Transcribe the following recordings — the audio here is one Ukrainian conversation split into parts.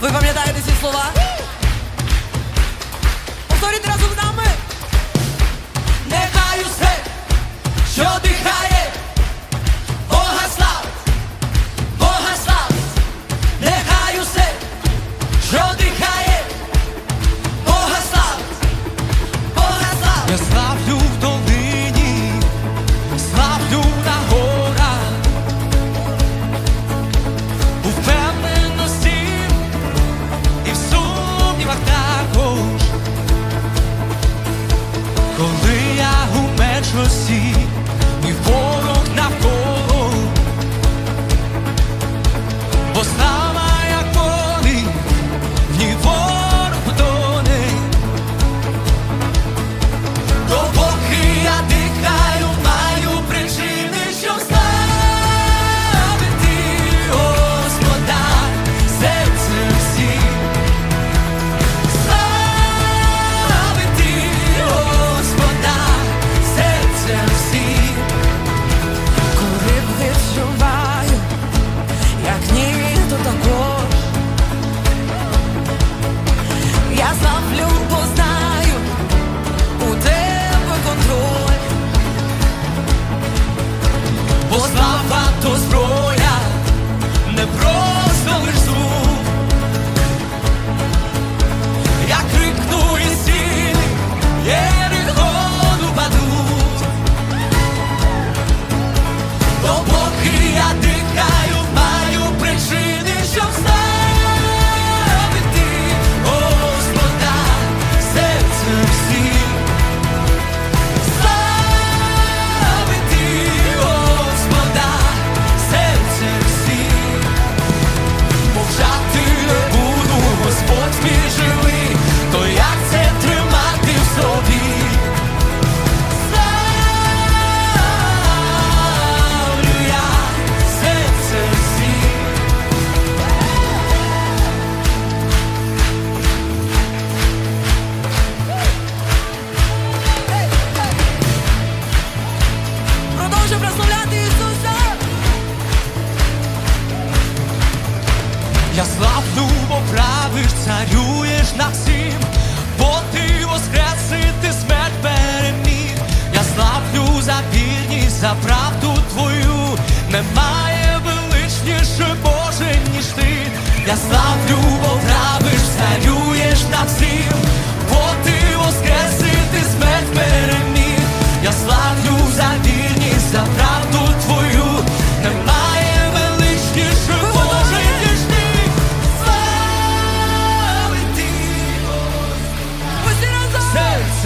Ви пам'ятаєте ці слова? Повторіть разом з нами. você. Я славну, бо правиш, царюєш над всім, бо ти воскресити смерть переміг. Я славлю за вірність, за правду твою, немає величніше, Боже, ніж ти. Я славлю, бо правиш, царюєш над всім, бо ти.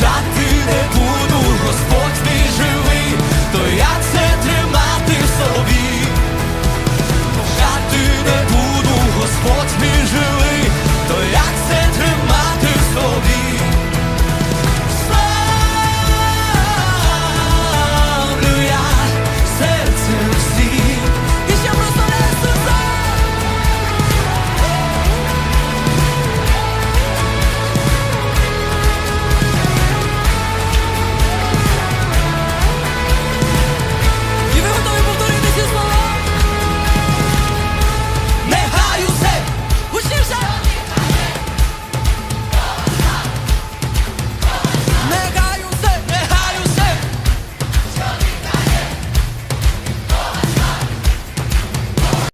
shot